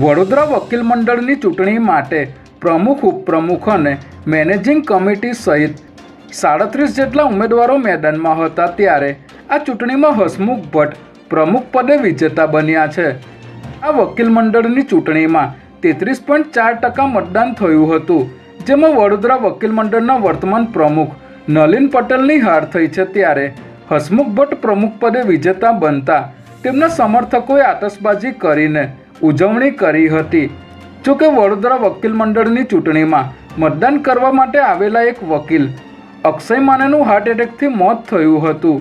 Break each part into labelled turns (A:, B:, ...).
A: વડોદરા વકીલ મંડળની ચૂંટણી માટે પ્રમુખ, ઉપપ્રમુખ અને મેનેજિંગ કમિટી સહિત સાડત્રીસ જેટલા ઉમેદવારો મેદાનમાં હતા ત્યારે આ ચૂંટણીમાં હસમુખ ભટ્ટ પ્રમુખ પદે વિજેતા બન્યા છે. આ વકીલ મંડળની ચૂંટણીમાં તેત્રીસ પોઈન્ટ ચાર ટકા મતદાન થયું હતું, જેમાં વડોદરા વકીલ મંડળના વર્તમાન પ્રમુખ નલિન પટેલની હાર થઈ છે ત્યારે હસમુખ ભટ્ટ પ્રમુખ પદે વિજેતા બનતા તેમના સમર્થકોએ આતશબાજી કરીને ઉજવણી કરી હતી. જોકે વડોદરા વકીલ મંડળની ચૂંટણીમાં મતદાન કરવા માટે આવેલા એક વકીલ અક્ષય માનેનું હાર્ટ એટેકથી મોત થયું હતું.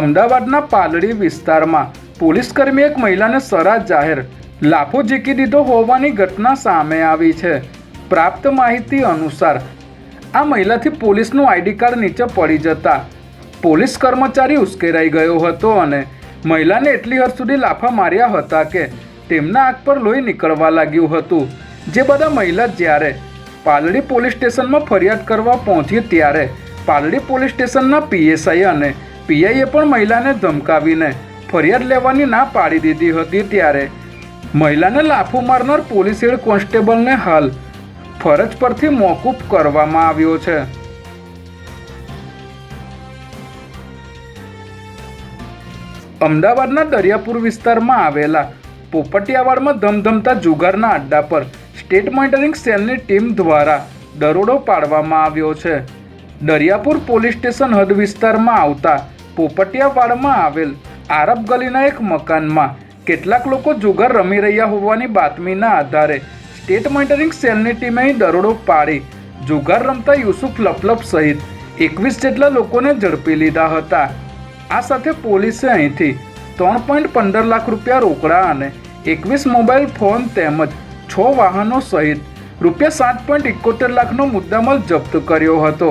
A: અમદાવાદના પાલડી વિસ્તારમાં પોલીસકર્મી એક મહિલાને સરા જાહેર લાફો ઝીકી દીધો હોવાની ઘટના સામે આવી છે. પ્રાપ્ત માહિતી અનુસાર આ મહિલાથી પોલીસનું આઈડી કાર્ડ નીચે પડી જતા પોલીસ કર્મચારી ઉશ્કેરાઈ ગયો હતો અને મહિલાને એટલી હદ સુધી લાફા માર્યા હતા કે તેમના આંખ પર લોહી નીકળવા લાગ્યું હતું. જે બધા મહિલા જ્યારે પાલડી પોલીસ સ્ટેશનમાં ફરિયાદ કરવા પહોંચી ત્યારે પાલડી પોલીસ સ્ટેશનના પીએસઆઈ અને પીઆઈએ પણ મહિલાને ધમકાવીને ફરિયાદ લેવાની ના પાડી દીધી હતી ત્યારે મહિલાને લાફો મારનાર પોલીસ હેડ કોન્સ્ટેબલને હાલ ફરજ પરથી મોકૂફ કરવામાં આવ્યો છે. અમદાવાદના દરિયાપુર વિસ્તારમાં આવેલા પોપટિયાવાડમાં ધમધમતા જુગારના અડ્ડા પર સ્ટેટ મોનિટરિંગ સેલની ટીમ દ્વારા દરોડો પાડવામાં આવ્યો છે. દરિયાપુર પોલીસ સ્ટેશન હદ વિસ્તારમાં આવતા પોપટિયાવાડમાં આવેલ આરબ ગલીના એક મકાનમાં કેટલાક લોકો જુગાર રમી રહ્યા હોવાની બાતમીના આધારે સ્ટેટ મોનિટરિંગ સેલની ટીમે દરોડો પાડી જુગાર રમતા યુસુફ લપલપ સહિત એકવીસ જેટલા લોકોને ઝડપી લીધા હતા. આ સાથે પોલીસે અહીંથી ત્રણ પોઈન્ટ પંદર લાખ રૂપિયા રોકડા અને એકવીસ મોબાઈલ ફોન તેમજ છ વાહનો સહિત રૂપિયા સાત પોઈન્ટ એકોતેર લાખનો મુદ્દામાલ જપ્ત કર્યો હતો.